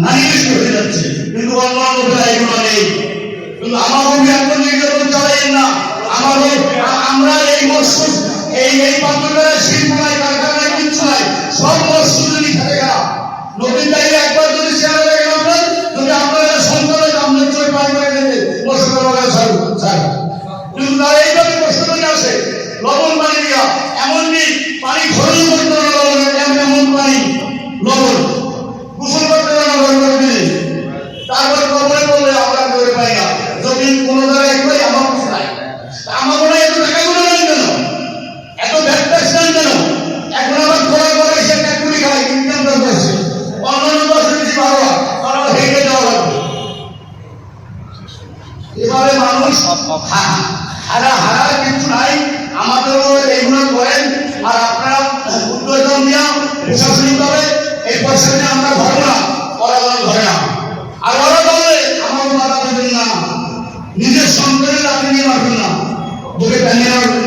নারী হয়ে যাচ্ছে কিন্তু অন্যান্য আমরা এই মৎস্য এই এই পাত্রটা শিল্প নাই সব মৎস্য যদি থাকে খারাপ নদীর একবার যদি শেয়ার এবারে সব হা- আর হারার কিছু নাই, আমাদেরও এইগুলো করেন, আর আপনারা নিয়ে আমরা না আর ওরা বলে আমার মাথা না, নিজের সন্তানের আপনি নিয়ে মারবেন না। দুটো টানিয়ে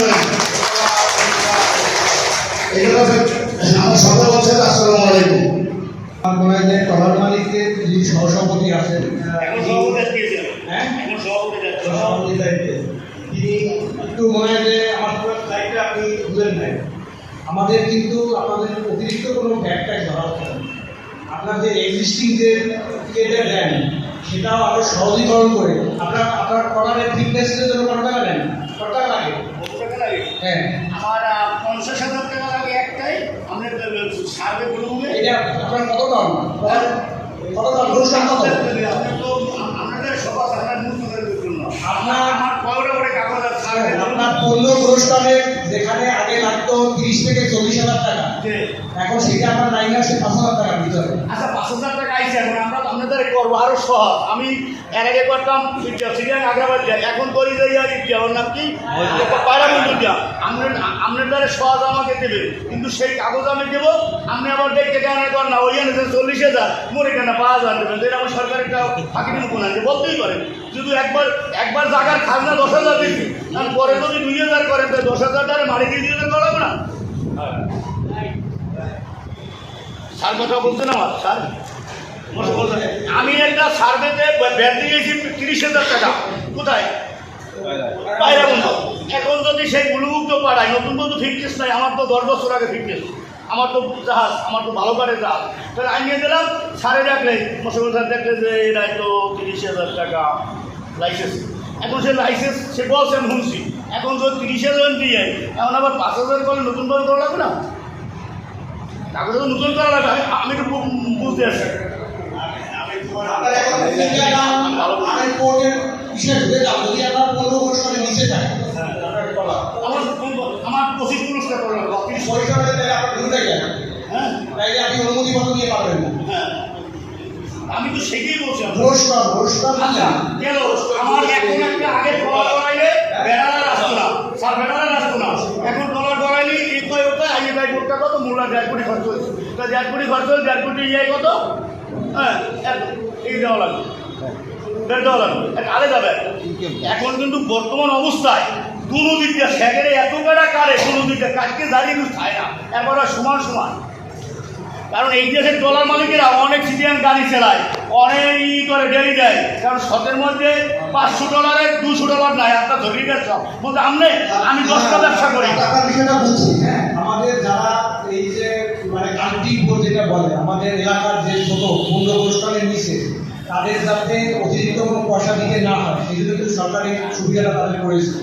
একটু মনে হয় যে আমার পুরো দায়িত্বে আপনি বুঝলেন নাই আমাদের কিন্তু আপনাদের অতিরিক্ত কোনো ব্যাগ ট্যাগ ধরা হচ্ছে না। আপনার যে এক্সিস্টিং যে টিকেটের দেন সেটাও আরও সহজীকরণ করে। আপনার আপনার টলারের ফিটনেসের জন্য কত টাকা নেন? কত টাকা লাগে? হ্যাঁ। আমার পঞ্চাশ হাজার টাকা লাগে একটাই। আমরা সার্ভে করব এটা আপনার কত দাম? কত দাম? আপনার তো আপনাদের সভা আপনার মুক্ত করে দিচ্ছেন না আপনার- আমার কয়টা করে কাগজ আর সার্ভে আপনার পণ্য পুরস্কারে যেখানে আগে লাগতো তিরিশ থেকে চল্লিশ হাজার টাকা। এখন সেটা আমার লাইনে আসে পাঁচ হাজার টাকার ভিতরে। আচ্ছা পাঁচ হাজার টাকা আইসে এখন আমরা আপনাদের করব। আরও সহজ আমি এর আগে করতাম সিরিয়ান আগ্রাবাদ যাই এখন করি যাই আর নাম কি? পায়রা বন্ধু দিয়া আপনার আপনার দ্বারা সহজ আমাকে দেবে। কিন্তু সেই কাগজ আমি দেবো, আপনি আবার দেখতে কেন কর না, ওই এনেছেন চল্লিশ হাজার, মরে কেন পাঁচ হাজার দেবেন। এটা আমার সরকার একটা ফাঁকি কোন আছে বলতেই পারে। শুধু একবার একবার জায়গার খাজনা দশ হাজার দিচ্ছি আর পরে যদি দুই হাজার করেন তো দশ হাজার টাকা মালিকে দুই হাজার করাবো না। স্যার কথা বলছেন আমার? স্যার? আমি একটা সার্ভেতে ব্যাট দিয়েছি, তিরিশ হাজার টাকা। কোথায়? এখন যদি সেই গুলুমুক্ত পাড়ায় নতুন বন্ধু ফিটনেস নাই আমার তো দশ বছর আগে ফিটনেস আমার তো জাহাজ আমার তো ভালো কাঠের জাহাজ তাহলে আমি নিয়ে দিলাম সারে রাখলে মোসাফর স্যার দেখলে যে এরাই তো তিরিশ হাজার টাকা লাইসেন্স এখন সে লাইসেন্স সে বলছে আমি শুনছি এখন তো তিরিশ হাজার দিয়ে এখন আবার পাঁচ হাজার করে নতুন করে করা লাগবে না তাকে তো নতুন করা লাগবে আমি- আমি তো বুঝতে আসছি কিসে ঢুকে যান যদি আপনার পণ্য পুরস্কারে নিচে যায় আপনার টলার আমার আমার পঁচিশ পুরস্কার করা লাগবে তিরিশ পরিষ্কার তাহলে আপনি ঢুকে যান হ্যাঁ। তাইলে আপনি অনুমতিপত্র নিয়ে পারবেন না। হ্যাঁ। আমি তো সেটাই বলছি। পুরস্কার পুরস্কার আচ্ছা গেল আমার এখন একটা আগে ডলার গড়াইলে? বেড়ারা আসতো না স্যার বেড়ারা আসতো না। এখন ডলার গড়াইলে এই কয় ওটা আগে দেড় কোটি টাকা তো মূলা দেড় কোটি খরচ হয়েছে। তা দেড় কোটি খরচ হলে দেড় কোটি ইয়ে কত? হ্যাঁ এক- এই দেওয়া লাগবে। দেড় দেওয়া লাগবে। এক আলাদা ব্যাপার। এখন কিন্তু বর্তমান অবস্থায় দুনো দিক দিয়ে সেখানে এত বেড়া কারে দিয়ে কাটকে দাঁড়িয়ে কিন্তু খায় না। একবার সমান সমান। কারণ এই দেশের ডলার মালিকেরা অনেক সিটিয়ান গাড়ি চালায়, অনেক ই করে ডেলি দেয়। কারণ শতের মধ্যে পাঁচশো ডলারে দুশো ডলার নাই আপনার ধরি ব্যবসা বলতে আমনে আমি দশটা ব্যবসা করি। টাকার বিষয়টা বুঝছি হ্যাঁ? আমাদের যারা এই যে মানে কান্ট্রি বোর্ড যেটা বলে, আমাদের এলাকার যে ছোট পূর্ণ পুরস্কারের নিচে, তাদের যাতে অতিরিক্ত কোনো পয়সা দিতে না হয়, সেই জন্য কিন্তু সরকার এই সুবিধাটা তাদের করেছে